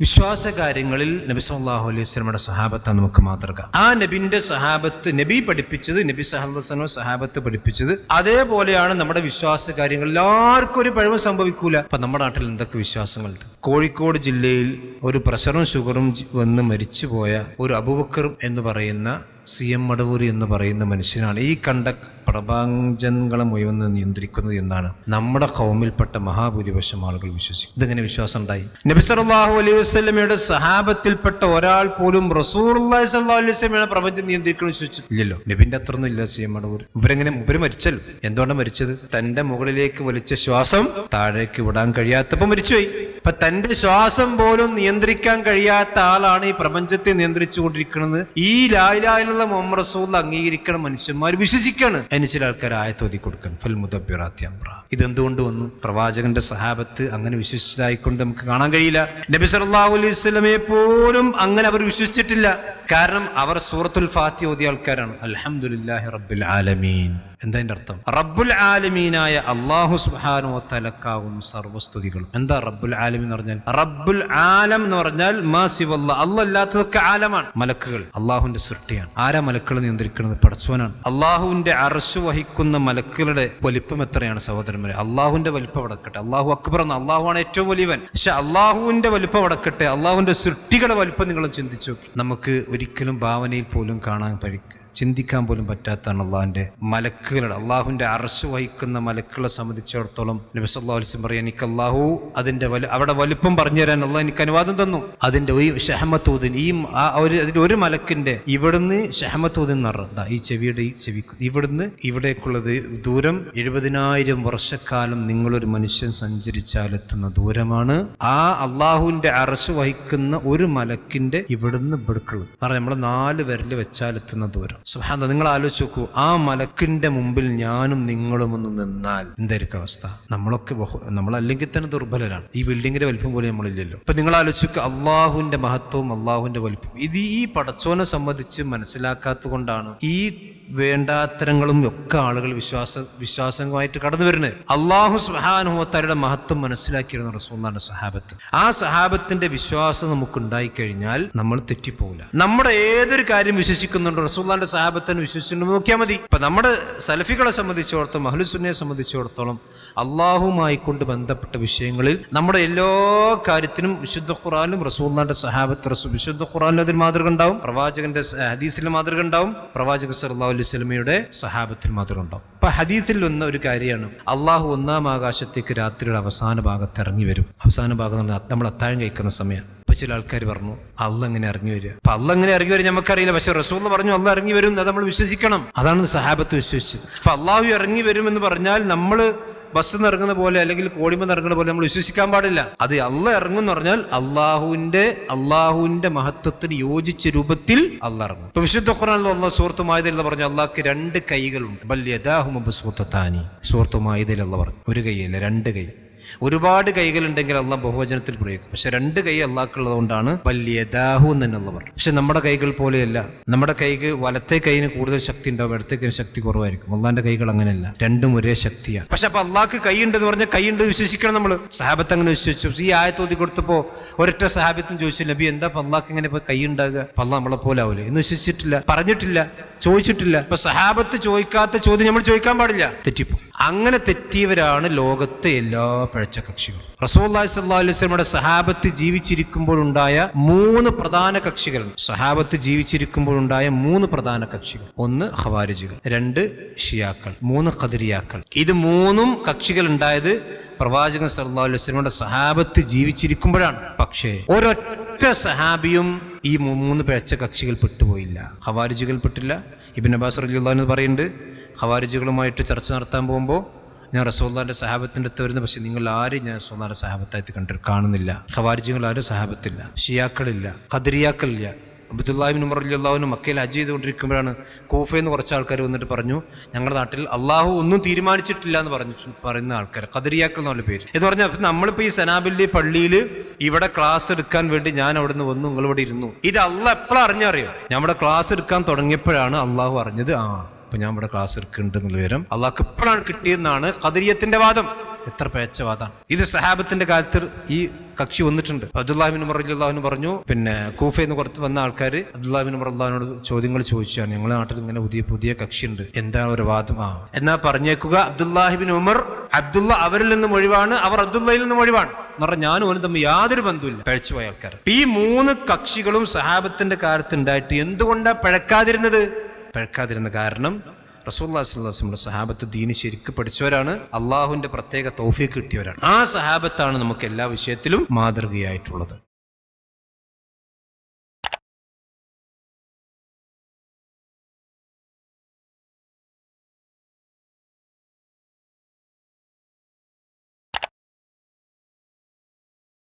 വിശ്വാസ കാര്യങ്ങളിൽ നബി സല്ലല്ലാഹു അലൈഹി വസല്ലമയുടെ സഹാബത്താണ് നമുക്ക് മാതൃക. ആ നബിന്റെ സഹാബത്ത് നബി പഠിപ്പിച്ചത് നബി സഹല്ലു സഹാബത്ത് പഠിപ്പിച്ചത് അതേപോലെയാണ് നമ്മുടെ വിശ്വാസ കാര്യങ്ങൾ എല്ലാവർക്കും ഒരു പഴവും സംഭവിക്കൂല. അപ്പൊ നമ്മുടെ നാട്ടിൽ എന്തൊക്കെ വിശ്വാസങ്ങളുണ്ട്? കോഴിക്കോട് ജില്ലയിൽ ഒരു പ്രഷറും ഷുഗറും വന്ന് മരിച്ചുപോയ ഒരു അബുബക്കർ എന്ന് പറയുന്ന സി എം മടവൂരി എന്ന് പറയുന്ന മനുഷ്യനാണ്. ഈ കണ്ട പ്രപഞ്ചങ്ങളെ മുഴുവൻ നിയന്ത്രിക്കുന്നത് എന്നാണ് നമ്മുടെ കൗമിൽപ്പെട്ട മഹാഭൂരിപക്ഷം ആളുകൾ വിശ്വസിക്കും ഇതെങ്ങനെ വിശ്വാസം ഉണ്ടായി? നബി സല്ലല്ലാഹു അലൈഹി വസ്ലമയുടെ സഹാബത്തിൽപ്പെട്ട ഒരാൾ പോലും റസൂർ അലൈഹി പ്രപഞ്ചം നിയന്ത്രിക്കണം വിശ്വസിച്ചു ഇല്ലല്ലോ. നബിന്റെ അത്രയൊന്നും ഇല്ല സി എം മടവൂർ. ഇവരെങ്ങനെ ഇവർ മരിച്ചല്ലോ? എന്തുകൊണ്ടാണ് മരിച്ചത്? തന്റെ മുകളിലേക്ക് വലിച്ച ശ്വാസം താഴേക്ക് വിടാൻ കഴിയാത്തപ്പോ മരിച്ചുപോയി. അപ്പൊ തന്റെ ശ്വാസം പോലും നിയന്ത്രിക്കാൻ കഴിയാത്ത ആളാണ് ഈ പ്രപഞ്ചത്തെ നിയന്ത്രിച്ചു കൊണ്ടിരിക്കുന്നത് ഈ ലായിലായുള്ള മുഹമ്മദ് റസൂൽ അംഗീകരിക്കണം മനുഷ്യന്മാർ വിശ്വസിക്കാണ്. അതിന് ചില ആൾക്കാർ ആയത്തോതി കൊടുക്കാൻ ഫൽ ഇതെന്തുകൊണ്ട് വന്നു? പ്രവാചകന്റെ സഹാബത്ത് അങ്ങനെ വിശ്വസിച്ചതായിക്കൊണ്ട് നമുക്ക് കാണാൻ കഴിയില്ല. നബി സല്ലല്ലാഹു അലൈഹി സ്വലമയെ പോലും അങ്ങനെ അവർ വിശ്വസിച്ചിട്ടില്ല. കാരണം അവർ സൂറത്തുൽ ഫാത്തി ഓതിയ ആൾക്കാരാണ്. അലഹമുല്ലാഹി റബ്ബുൽ ആലമീൻ. എന്താ അതിന്റെ അർത്ഥം? റബ്ബുൽ ആലമീനായ അള്ളാഹു സുഹാനോ തലക്കാവും സർവസ്തുതികളും. എന്താ റബ്ബുൽ ആലമീൻ എന്ന് പറഞ്ഞാൽ? റബ്ബുൽ ആലം എന്ന് പറഞ്ഞാൽ അള്ളല്ലാത്തതൊക്കെ ആലമാണ്. മലക്കുകൾ അള്ളാഹുവിന്റെ സൃഷ്ടിയാണ്. ആരാ മലക്കുകൾ നിയന്ത്രിക്കുന്നത്? പടച്ചോനാണ് അള്ളാഹുവിന്റെ അറശു വഹിക്കുന്ന മലക്കുകളുടെ വലിപ്പം എത്രയാണ് സഹോദരന്മാരെ അള്ളാഹുവിന്റെ വലിപ്പം അടക്കട്ടെ അള്ളാഹു അക്ബർ എന്ന അള്ളാഹുവാണ് ഏറ്റവും വലിയവൻ. പക്ഷെ അള്ളാഹുവിന്റെ വലിപ്പം അടക്കട്ടെ അള്ളാഹുവിന്റെ സൃഷ്ടികളുടെ വലിപ്പം നിങ്ങൾ ചിന്തിച്ചു നമുക്ക് ഒരിക്കലും ഭാവനയിൽ പോലും കാണാൻ കഴി ചിന്തിക്കാൻ പോലും പറ്റാത്തതാണ് അള്ളാഹിന്റെ മലക്കുകളുടെ. അള്ളാഹുവിന്റെ അറസ് വഹിക്കുന്ന മലക്കുകളെ സംബന്ധിച്ചിടത്തോളം നബി വസല്ലം പറയാം എനിക്ക് അള്ളാഹു അതിന്റെ വലു അവിടെ വലുപ്പം പറഞ്ഞു തരാൻ അള്ളാഹ് എനിക്ക് അനുവാദം തന്നു. അതിന്റെ ഈ ഷഹമത്തൂദിൻ ഈ ഒരു അതിന്റെ ഒരു മലക്കിന്റെ ഇവിടുന്ന് ഷഹമത്തൂദിൻ പറഞ്ഞാ ഈ ചെവിയുടെ ഈ ചെവി ഇവിടുന്ന് ഇവിടേക്കുള്ളത് ദൂരം എഴുപതിനായിരം വർഷക്കാലം നിങ്ങളൊരു മനുഷ്യൻ സഞ്ചരിച്ചാൽ എത്തുന്ന ദൂരമാണ് ആ അള്ളാഹുവിന്റെ അറസ് വഹിക്കുന്ന ഒരു മലക്കിന്റെ ഇവിടുന്ന് ബെടുക്കുള്ളൂ കാരണം നമ്മൾ നാല് വിരൽ വെച്ചാൽ എത്തുന്ന ദൂരം. സുഹാന്ത നിങ്ങൾ ആലോചിച്ച് നോക്കൂ. ആ മലക്കിന്റെ മുമ്പിൽ ഞാനും നിങ്ങളും ഒന്ന് നിന്നാൽ എന്തായിരിക്കും അവസ്ഥ? നമ്മളൊക്കെ ബഹു- നമ്മളല്ലെങ്കിൽ തന്നെ ദുർബലരാണ്. ഈ ബിൽഡിങ്ങിന്റെ വലിപ്പം പോലും നമ്മളില്ലല്ലോ. അപ്പൊ നിങ്ങൾ ആലോചിക്കുക അള്ളാഹുവിന്റെ മഹത്വവും അള്ളാഹുവിന്റെ വലിപ്പം ഇത് ഈ പടച്ചോനെ സംബന്ധിച്ച് മനസ്സിലാക്കാത്തത് കൊണ്ടാണ് ഈ വേണ്ടാത്തരങ്ങളും ഒക്കെ ആളുകൾ വിശ്വാസ വിശ്വാസമായിട്ട് കടന്നു വരുന്നത്. അള്ളാഹു സുഹാനുഹത്താരുടെ മഹത്വം മനസ്സിലാക്കിയിരുന്ന റസൂന്നാണ് സഹാബത്ത്. ആ സഹാബത്തിന്റെ വിശ്വാസം നമുക്ക് ഉണ്ടായിക്കഴിഞ്ഞാൽ നമ്മൾ തെറ്റിപ്പോകില്ല നമ്മുടെ ഏതൊരു കാര്യം വിശ്വസിക്കുന്നുണ്ടോ റസൂല്ലാന്റെ സഹാബത്തിന് വിശ്വസിച്ചിട്ടുണ്ട് നോക്കിയാൽ മതി. ഇപ്പൊ നമ്മുടെ സലഫികളെ സംബന്ധിച്ചിടത്തോളം അഹ്ലുസുന്നയെ സംബന്ധിച്ചിടത്തോളം അള്ളാഹുമായി കൊണ്ട് ബന്ധപ്പെട്ട വിഷയങ്ങളിൽ നമ്മുടെ എല്ലാ കാര്യത്തിനും വിശുദ്ധ ഖുറാനും റസൂല്ലാന്റെ സഹാബത്ത് വിശുദ്ധ ഖുറാനും അതിൽ മാതൃക ഉണ്ടാവും. പ്രവാചകന്റെ ഹദീസിലെ മാതൃക ഉണ്ടാവും. പ്രവാചക സല്ലല്ലാഹു അലൈഹി സ്വലമയുടെ സഹാബത്തിൽ മാത്രം ഉണ്ടാവും അപ്പൊ ഹദീത്തിൽ വന്ന ഒരു കാര്യമാണ്. അള്ളാഹു ഒന്നാം ആകാശത്തേക്ക് രാത്രിയുടെ അവസാന ഭാഗത്ത് ഇറങ്ങി വരും. അവസാന ഭാഗം എന്ന് നമ്മൾ അത്താഴം കഴിക്കുന്ന സമയം അപ്പൊ ചില ആൾക്കാർ പറഞ്ഞു അള്ള എങ്ങനെ ഇറങ്ങി വരിക. അപ്പൊ അള്ള എങ്ങനെ ഇറങ്ങി വരും നമുക്കറിയില്ല. പക്ഷെ റസൂൽ പറഞ്ഞു അള്ള ഇറങ്ങി വരും അത് നമ്മൾ വിശ്വസിക്കണം. അതാണ് സഹാബത്ത് വിശ്വസിച്ചത്. അപ്പൊ അള്ളാഹു ഇറങ്ങി വരും എന്ന് പറഞ്ഞാൽ നമ്മൾ ബസ് ഇറങ്ങുന്ന പോലെ അല്ലെങ്കിൽ കോടിമ ഇറങ്ങുന്ന പോലെ നമ്മൾ വിശ്വസിക്കാൻ പാടില്ല. അത് അള്ള ഇറങ്ങും പറഞ്ഞാൽ അള്ളാഹുവിന്റെ അള്ളാഹുവിന്റെ മഹത്വത്തിന് യോജിച്ച രൂപത്തിൽ അള്ള ഇറങ്ങും. ഇപ്പൊ വിശുദ്ധ ഖുറാനിൽ അള്ളാഹ് സുഹൃത്തുമായതിൽ പറഞ്ഞു അള്ളാഹ്ക്ക് രണ്ട് കൈകളുണ്ട്. ബല്യദാഹുമബുസ്വത്താനി സുഹൃത്തുമായതിൽ അള്ള പറഞ്ഞു ഒരു കൈയല്ല രണ്ട് കൈ. ഒരുപാട് കൈകളുണ്ടെങ്കിൽ അള്ളാഹ് ബഹുവചനത്തിൽ പ്രയോഗിക്കും. പക്ഷെ രണ്ട് കൈ അള്ളാഹ്ക്കുള്ളത് കൊണ്ടാണ് വല്യദാഹു എന്ന് തന്നെ അള്ള പറഞ്ഞു പക്ഷെ നമ്മുടെ കൈകൾ പോലെയല്ല. നമ്മുടെ കൈക്ക് വലത്തെ കൈന് കൂടുതൽ ശക്തി ഉണ്ടാവും ഇടത്തെ കൈയിന് ശക്തി കുറവായിരിക്കും. അള്ളാന്റെ കൈകൾ അങ്ങനെയല്ല. രണ്ടും ഒരേ ശക്തിയാണ്. പക്ഷെ അപ്പൊ അള്ളാഹ്ക്ക് കൈയുണ്ടെന്ന് പറഞ്ഞാൽ കൈയുണ്ട് വിശ്വസിക്കണം നമ്മൾ സഹാബത്ത് അങ്ങനെ വിശ്വസിച്ചു. ഈ ആയത്തോതി കൊടുത്തപ്പോ ഒരൊറ്റ സഹാബത്തും ചോദിച്ചു നബി എന്താ അപ്പൊ അള്ളാഹ്ക്ക് ഇങ്ങനെ ഇപ്പൊ കൈ ഉണ്ടാകുക? അപ്പൊ അള്ളാഹ് നമ്മളെ പോലെ ആവൂലേ? എന്ന് വിശ്വസിച്ചിട്ടില്ല. പറഞ്ഞിട്ടില്ല. ചോദിച്ചിട്ടില്ല. ഇപ്പൊ സഹാബത്ത് ചോദിക്കാത്ത ചോദ്യം നമ്മൾ ചോദിക്കാൻ പാടില്ല. തെറ്റിപ്പോ അങ്ങനെ തെറ്റിയവരാണ് ലോകത്തെ എല്ലാ പഴച്ച കക്ഷികൾ. റസൂല്ലാഹി സ്വല്ലല്ലാഹു അലൈഹി വസല്ലമയുടെ സഹാബത്ത് ജീവിച്ചിരിക്കുമ്പോഴുണ്ടായ മൂന്ന് പ്രധാന കക്ഷികൾ സഹാബത്ത് ജീവിച്ചിരിക്കുമ്പോഴുണ്ടായ മൂന്ന് പ്രധാന കക്ഷികൾ. ഒന്ന് ഹവാരിജികൾ രണ്ട് ഷിയാക്കൾ മൂന്ന് കതിരിയാക്കൾ ഇത് മൂന്നും കക്ഷികൾ ഉണ്ടായത് പ്രവാചകൻ സല്ലാ അലൈഹി വസല്ലമയുടെ സഹാബത്ത് ജീവിച്ചിരിക്കുമ്പോഴാണ്. പക്ഷേ ഒരൊറ്റ സഹാബിയും ഈ മൂന്ന് പേച്ച കക്ഷികൾ പെട്ടുപോയില്ല. ഹവാരിജികൾ പെട്ടില്ല. ഇബിൻ അബ്ബാസ് റലിയുള്ള പറയുന്നുണ്ട് ഹവാരിജികളുമായിട്ട് ചർച്ച നടത്താൻ പോകുമ്പോൾ ഞാൻ റസോള്ളാന്റെ സഹാബത്തിന്റെ അടുത്ത് വരുന്നത് പക്ഷേ നിങ്ങൾ ആരും ഞാൻ റസോള്ളാന്റെ സഹാബത്തായിട്ട് കണ്ടു കാണുന്നില്ല. ഖവാരിജികൾ ആരും സഹാബത്തില്ല. ഷിയാക്കളില്ല. ഖദരിയാക്കളില്ല. അബ്ദുല്ലാഹിബിൻ ഉമർ മക്കയിൽ ഹജ്ജ് ചെയ്തുകൊണ്ടിരിക്കുമ്പോഴാണ് കൂഫയിൽ നിന്ന് കുറച്ച് ആൾക്കാർ വന്നിട്ട് പറഞ്ഞു ഞങ്ങളുടെ നാട്ടിൽ അള്ളാഹു ഒന്നും തീരുമാനിച്ചിട്ടില്ല എന്ന് പറഞ്ഞു പറയുന്ന ആൾക്കാർ ഖദരിയാക്കൾ എന്നുള്ള പേര്. എന്ന് പറഞ്ഞാൽ നമ്മളിപ്പോൾ നമ്മളിപ്പോ ഈ സനാബില്ലി പള്ളിയിൽ ഇവിടെ ക്ലാസ് എടുക്കാൻ വേണ്ടി ഞാൻ അവിടെ നിന്ന് വന്നു നിങ്ങളിവിടെ ഇരുന്നു. ഇത് അള്ള എപ്പോഴും അറിഞ്ഞറിയോ നമ്മുടെ ക്ലാസ് എടുക്കാൻ തുടങ്ങിയപ്പോഴാണ് അള്ളാഹു അറിഞ്ഞത്. ആ. അപ്പൊ ഞാൻ ഇവിടെ ക്ലാസ് എടുക്കുന്നുണ്ട് എന്നുള്ള വിവരം. അള്ളാഹ്ക്ക് എപ്പോഴാണ് കിട്ടിയെന്നാണ് ഖദരിയത്തിന്റെ വാദം. എത്ര പേച്ച വാദമാണ് ഇത് സഹാബത്തിന്റെ കാലത്ത് ഈ കക്ഷി വന്നിട്ടുണ്ട്. അബ്ദുല്ലാഹിബിൻ മറല്ലാഹുവിന് പറഞ്ഞു പിന്നെ കൂഫയിൽ നിന്ന് പുറത്ത് വന്ന ആൾക്കാർ അബ്ദുല്ലാഹിബിൻ മറല്ലാഹിനോട് ചോദ്യങ്ങൾ ചോദിച്ചാണ്. ഞങ്ങളുടെ നാട്ടിൽ ഇങ്ങനെ പുതിയ പുതിയ കക്ഷിയുണ്ട് എന്താണ് ഒരു വാദം? ആ. എന്നാ പറഞ്ഞേക്കുക അബ്ദുല്ലാഹിബിൻ ഉമർ അബ്ദുള്ള അവരിൽ നിന്നും ഒഴിവാണ് അവർ അബ്ദുള്ളയിൽ നിന്നും ഒഴിവാണ്. എന്ന് പറഞ്ഞാൽ ഞാനും അവനും തമ്മിൽ യാതൊരു ബന്ധമില്ല പഴച്ചുപോയ ആൾക്കാർ ഈ മൂന്ന് കക്ഷികളും സഹാബത്തിന്റെ കാലത്ത് ഉണ്ടായിട്ട് എന്തുകൊണ്ടാണ് പഴക്കാതിരുന്നത്? പഴക്കാതിരുന്ന കാരണം റസൂല്ലാസ്ലാസ്ലമിന്റെ സഹാബത്ത് ദീന് ശരിക്കും പഠിച്ചവരാണ്. അള്ളാഹുവിന്റെ പ്രത്യേക തോഫി കിട്ടിയവരാണ്. ആ സഹാബത്താണ് നമുക്ക് എല്ലാ വിഷയത്തിലും മാതൃകയായിട്ടുള്ളത്.